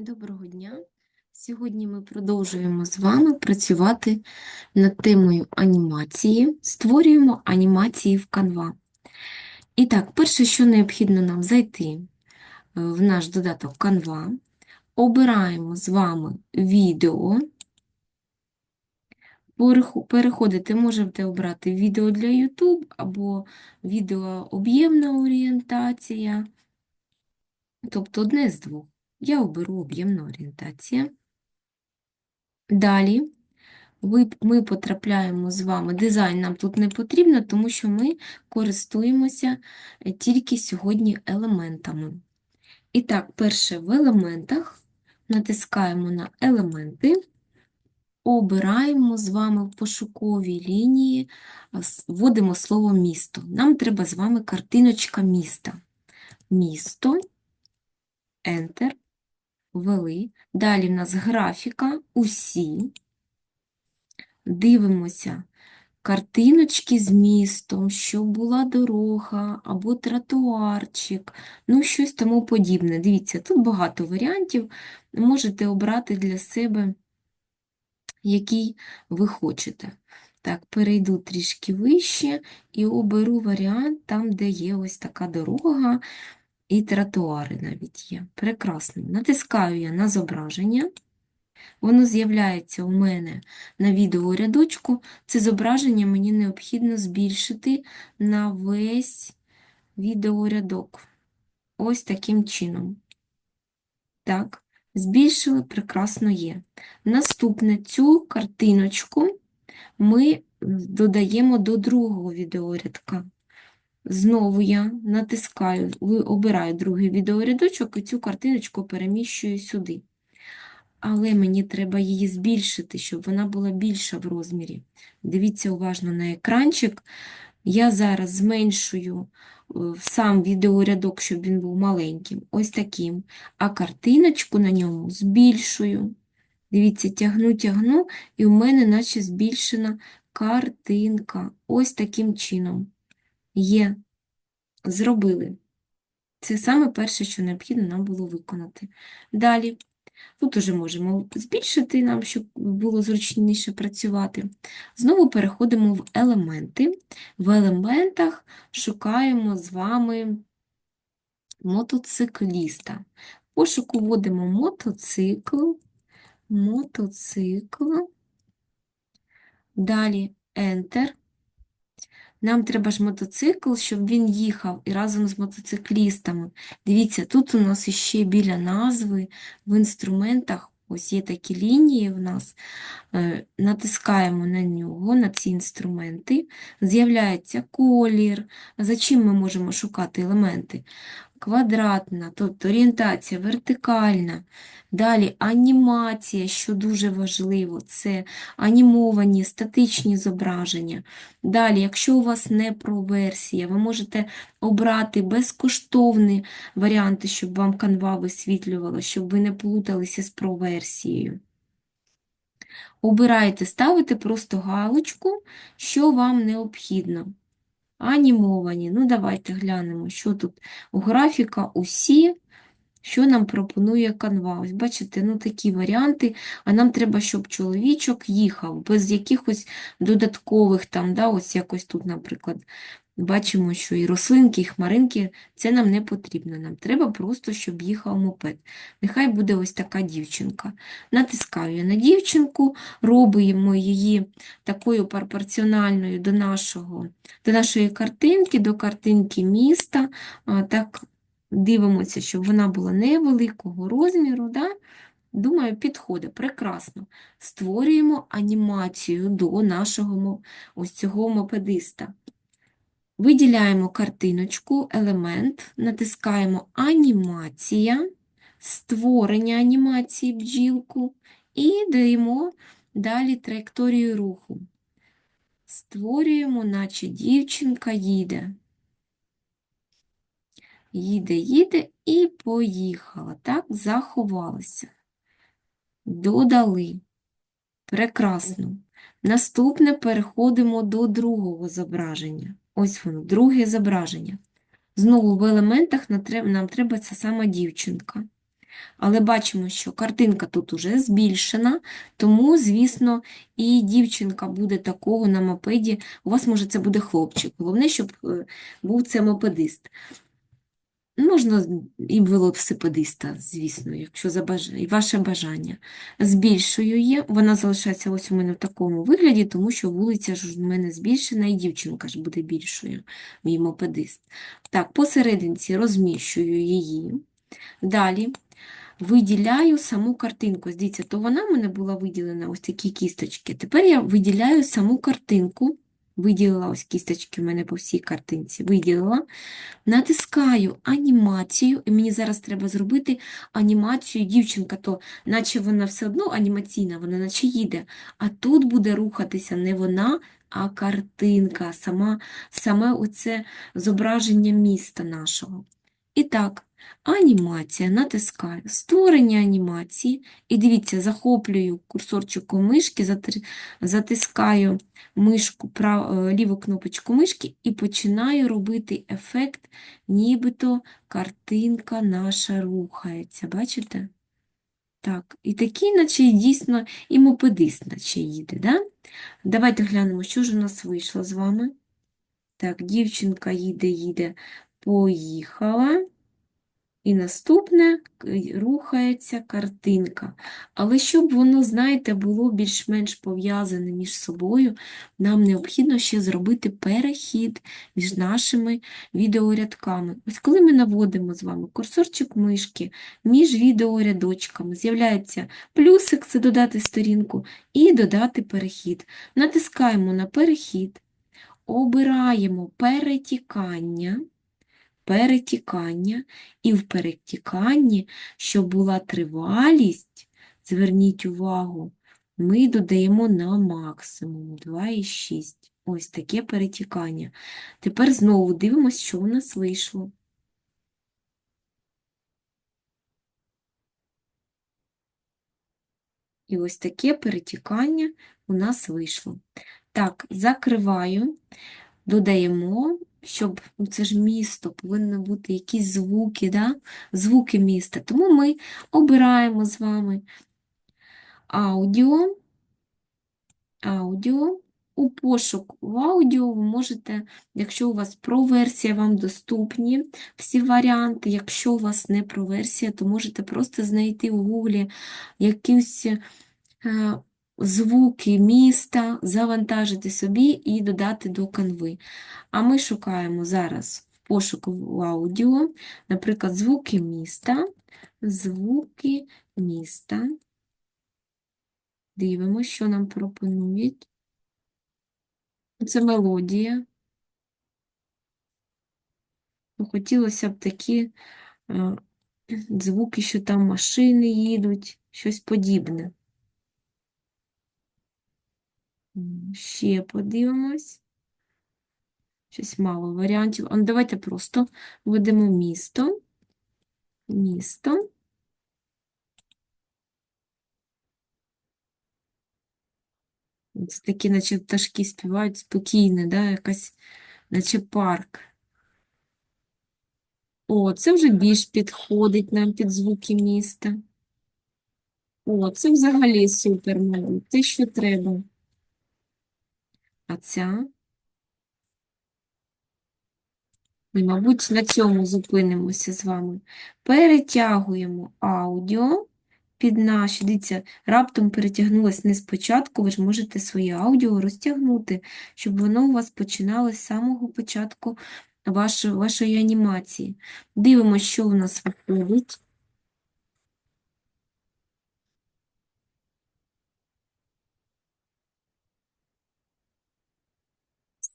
Доброго дня! Сьогодні ми продовжуємо з вами працювати над темою анімації, створюємо анімації в Canva. І так, перше, що необхідно нам зайти е, в наш додаток Canva, обираємо з вами відео. Переходите, можете обрати відео для YouTube або відео об'ємна орієнтація, тобто одне з двох. Я оберу об'ємна орієнтація. Далі ми потрапляємо з вами. Дизайн нам тут не потрібно, тому що ми користуємося е, тільки сьогодні елементами. І так, перше в елементах натискаємо на елементи, обираємо з вами в пошуковій лінії, вводимо слово місто. Нам треба з вами картиночка міста. Місто, Enter, ввели. Далі в нас графіка, усі. Дивимося картиночки з містом, щоб була дорога або тротуарчик, ну щось тому подібне. Дивіться, тут багато варіантів. Можете обрати для себе, який ви хочете. Так, перейду трішки вище і оберу варіант там, де є ось така дорога і тротуари навіть є. Прекрасно. Натискаю я на зображення. Воно з'являється у мене на відеорядочку. Це зображення мені необхідно збільшити на весь відеорядок. Ось таким чином. Так, збільшили, прекрасно є. Наступне цю картиночку ми додаємо до другого відеорядка. Знову я натискаю, обираю другий відеорядочок і цю картиночку переміщую сюди але мені треба її збільшити, щоб вона була більша в розмірі. Дивіться уважно на екранчик. Я зараз зменшую е, сам відеорядок, щоб він був маленьким, ось таким, а картиночку на ньому збільшую. Дивіться, тягну, тягну, і у мене наче збільшена картинка. Ось таким чином. Є. Зробили. Це саме перше, що необхідно нам було виконати. Далі. Тут уже можемо збільшити нам, щоб було зручніше працювати. Знову переходимо в елементи. В елементах шукаємо з вами мотоцикліста. В пошуку вводимо мотоцикл, мотоцикл, далі Enter. Нам треба ж мотоцикл, щоб він їхав і разом з мотоциклістами. Дивіться, тут у нас ще біля назви в інструментах, ось є такі лінії в нас. Е, Натискаємо на нього, на ці інструменти. З'являється колір. За чим ми можемо шукати елементи? Квадратна, тобто орієнтація вертикальна. Далі анімація, що дуже важливо, це анімовані статичні зображення. Далі, якщо у вас не про версія, ви можете обрати безкоштовні варіанти, щоб вам Canva висвітлювало, щоб ви не плуталися з проверсією. Обираєте, ставите просто галочку, що вам необхідно. Анімовані. Ну, давайте глянемо, що тут у графіка усі, що нам пропонує канва. Ось бачите, ну такі варіанти, а нам треба, щоб чоловічок їхав, без якихось додаткових там, да, ось якось тут, наприклад, бачимо, що і рослинки, і хмаринки, це нам не потрібно. Нам треба просто, щоб їхав мопед. Нехай буде ось така дівчинка. Натискаю я на дівчинку, робимо її такою пропорціональною до нашого до нашої картинки, до картинки міста. Так, дивимося, щоб вона була невеликого розміру. Да? Думаю, підходить. Прекрасно. Створюємо анімацію до нашого ось цього мопедиста. Виділяємо картиночку, елемент, натискаємо анімація, створення анімації бджілку і даємо далі траєкторію руху. Створюємо, наче дівчинка їде. Їде, їде і поїхала. Так, заховалася. Додали. Прекрасно. Наступне переходимо до другого зображення. Ось воно, друге зображення. Знову в елементах нам треба, ця сама дівчинка. Але бачимо, що картинка тут уже збільшена, тому, звісно, і дівчинка буде такого на мопеді. У вас, може, це буде хлопчик. Головне, щоб е, був це мопедист. Можна і велосипедиста, звісно, якщо за ваше бажання. Збільшую її, вона залишається ось у мене в такому вигляді, тому що вулиця ж у мене збільшена, і дівчинка ж буде більшою, мій мопедист. Так, посерединці розміщую її. Далі виділяю саму картинку. Дивіться, то вона в мене була виділена ось такі кісточки. Тепер я виділяю саму картинку. Виділила ось кісточки в мене по всій картинці. Виділила. Натискаю анімацію, і мені зараз треба зробити анімацію дівчинка, то наче вона все одно анімаційна, вона наче їде. А тут буде рухатися не вона, а картинка, сама, саме оце зображення міста нашого. І так, анімація, натискаю, створення анімації. І дивіться, захоплюю курсорчиком мишки, затискаю мишку, прав... е, ліву кнопочку мишки і починаю робити ефект, нібито картинка наша рухається. Бачите? Так, і такий, наче дійсно і мопедист, наче їде. Да? Давайте глянемо, що ж у нас вийшло з вами. Так, дівчинка їде, їде, поїхала. І наступне рухається картинка. Але щоб воно, знаєте, було більш-менш пов'язане між собою, нам необхідно ще зробити перехід між нашими відеорядками. Ось коли ми наводимо з вами курсорчик мишки між відеорядочками, з'являється плюсик, це додати сторінку, і додати перехід. Натискаємо на перехід, обираємо перетікання перетікання, і в перетіканні, щоб була тривалість, зверніть увагу, ми додаємо на максимум 2,6. Ось таке перетікання. Тепер знову дивимося, що у нас вийшло. І ось таке перетікання у нас вийшло. Так, закриваю, додаємо, щоб ну, це ж місто, повинні бути якісь звуки, да? звуки міста. Тому ми обираємо з вами аудіо, аудіо. У пошук в аудіо ви можете, якщо у вас про версія вам доступні всі варіанти, якщо у вас не про версія, то можете просто знайти в гуглі якісь е, звуки міста, завантажити собі і додати до канви. А ми шукаємо зараз в пошуку аудіо, наприклад, звуки міста, звуки міста. Дивимося, що нам пропонують. Це мелодія. Ну, Хотілося б такі е, звуки, що там машини їдуть, щось подібне. Ще подивимось. Щось мало варіантів. А ну, давайте просто введемо місто. Місто. Це такі, наче пташки співають спокійно, да? Якась, наче парк. О, це вже більш підходить нам під звуки міста. О, це взагалі супер, мабуть. Те, що треба. А ця? Ми, мабуть, на цьому зупинимося з вами. Перетягуємо аудіо під наші. Дивіться, раптом перетягнулось не спочатку, ви ж можете своє аудіо розтягнути, щоб воно у вас починалось з самого початку вашої, вашої анімації. Дивимося, що у нас виходить.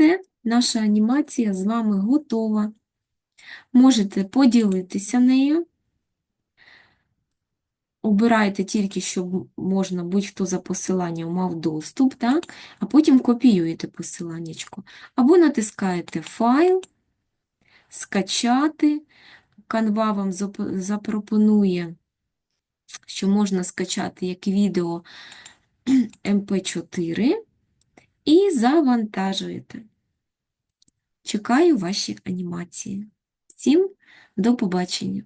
Все, наша анімація з вами готова. Можете поділитися нею. Обирайте тільки, щоб можна будь-хто за посиланням мав доступ, так? А потім копіюєте посиланнячко. Або натискаєте файл, скачати. Canva вам запропонує, що можна скачати як відео MP4 і завантажуєте. Чекаю ваші анімації. Всім до побачення!